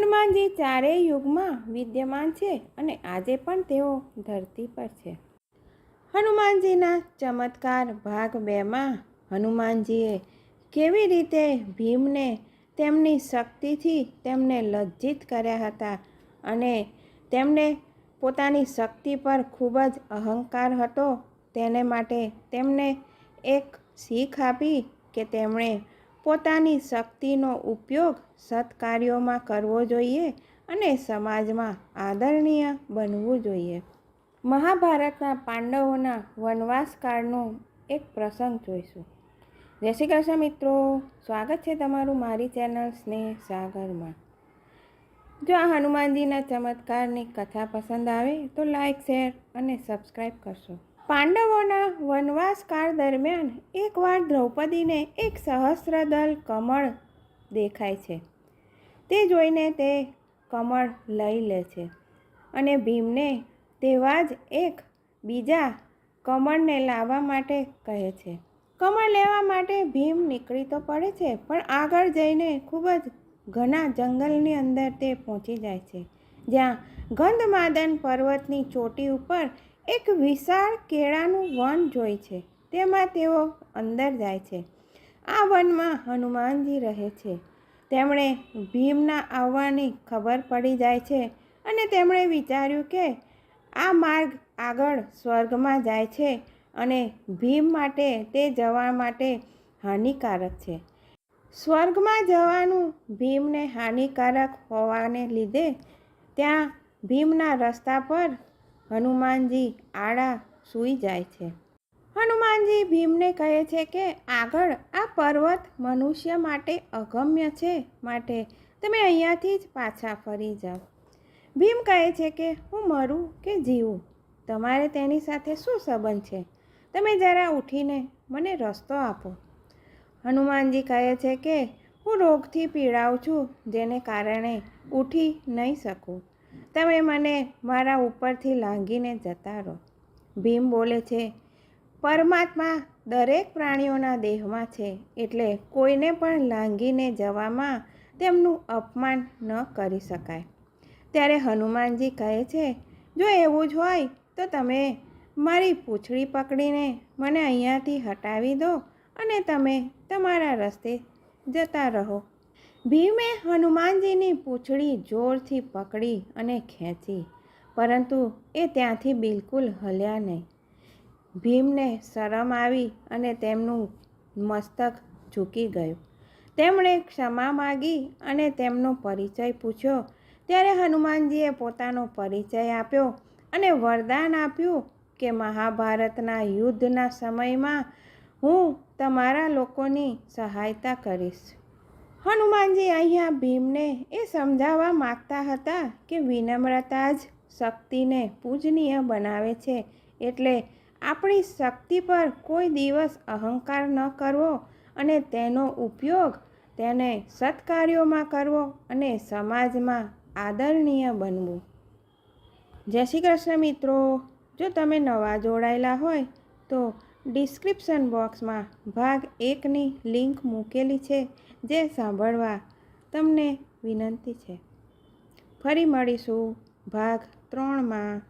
હનુમાનજી ચારેય યુગમાં વિદ્યમાન છે અને આજે પણ તેઓ ધરતી પર છે. હનુમાનજીના ચમત્કાર ભાગ બેમાં હનુમાનજીએ કેવી રીતે ભીમને તેમની શક્તિથી તેમને લજ્જિત કર્યા હતા અને તેમને પોતાની શક્તિ પર ખૂબ જ અહંકાર હતો, તેને માટે તેમને એક શીખ આપી કે તેમણે પોતાની શક્તિનો ઉપયોગ સત્કાર્યોમાં કરવો જોઈએ અને સમાજમાં આદરણીય બનવું જોઈએ. મહાભારતના પાંડવોના વનવાસકાળનો એક પ્રસંગ જોઈશું. જય શ્રી કૃષ્ણ મિત્રો, સ્વાગત છે તમારું મારી ચેનલ સ્નેહ સાગરમાં. જો આ હનુમાનજીના ચમત્કારની કથા પસંદ આવે તો લાઈક, શેર અને સબસ્ક્રાઈબ કરશો. પાંડવોના વનવાસકાળ દરમિયાન એકવાર દ્રૌપદીને એક સહસ્રદલ કમળ દેખાય છે. તે જોઈને તે કમળ લઈ લે છે અને ભીમને તેવા જ એક બીજા કમળને લાવવા માટે કહે છે. કમળ લેવા માટે ભીમ નીકળી તો પડે છે, પણ આગળ જઈને ખૂબ જ ઘણા જંગલની અંદર તે પહોંચી જાય છે. જ્યાં ગંધમાદન પર્વતની ચોટી ઉપર એક વિશાળ કેળાનું વન જોઈ છે. તેમાં તેઓ અંદર જાય છે. આ વનમાં હનુમાનજી રહે છે. તેમણે ભીમના આવવાની ખબર પડી જાય છે અને તેમણે વિચાર્યું કે આ માર્ગ આગળ સ્વર્ગમાં જાય છે અને ભીમ માટે તે જવા માટે હાનિકારક છે. સ્વર્ગમાં જવાનું ભીમને હાનિકારક હોવાને લીધે ત્યાં ભીમના રસ્તા પર હનુમાનજી આડા સૂઈ જાય છે. હનુમાનજી ભીમને કહે છે કે, આગળ આ પર્વત મનુષ્ય માટે અગમ્ય છે. માટે તમે અહીંયાથી જ પાછા ફરી જાઓ. ભીમ કહે છે કે, હું મરું કે જીવું? તમારે તેની સાથે શું સંબંધ છે? તમે જરા ઉઠીને મને રસ્તો આપો. હનુમાનજી કહે છે કે, હું રોગથી પીડાઉં છું, જેને કારણે ઉઠી નહીં શકું. તમે મને મારા ઉપરથી લાંગીને જતા રહો. ભીમ બોલે છે, પરમાત્મા દરેક પ્રાણીઓના દેહમાં છે, એટલે કોઈને પણ લાંગીને જવામાં તેમનું અપમાન ન કરી શકાય. ત્યારે હનુમાનજી કહે છે, જો એવું જ હોય તો તમે મારી પૂંછડી પકડીને મને અહીંયાથી હટાવી દો અને તમે તમારા રસ્તે જતા રહો. ભીમે હનુમાનજીની પૂંછડી જોરથી પકડી અને ખેંચી, પરંતુ એ ત્યાંથી બિલકુલ હલ્યા નહીં. ભીમને શરમ આવી અને તેમનું મસ્તક ઝૂકી ગયું. તેમણે ક્ષમા માગી અને તેમનો પરિચય પૂછ્યો. ત્યારે હનુમાનજીએ પોતાનો પરિચય આપ્યો અને વરદાન આપ્યું કે મહાભારતના યુદ્ધના સમયમાં હું તમારા લોકોની સહાયતા કરીશ. હનુમાનજી અહીંયા ભીમને એ સમજાવવા માગતા હતા કે વિનમ્રતા જ શક્તિને પૂજનીય બનાવે છે. એટલે આપણી શક્તિ પર કોઈ દિવસ અહંકાર ન કરવો અને તેનો ઉપયોગ તેને સત્કાર્યોમાં કરવો અને સમાજમાં આદરણીય બનવું. જય શ્રી કૃષ્ણ મિત્રો, જો તમે નવા જોડાયેલા હોય તો ડિસ્ક્રિપ્શન બોક્સમાં ભાગ એકની લિંક મૂકેલી છે, જે સાંભળવા તમને વિનંતી છે. ફરી મળીશું ભાગ ત્રણમાં.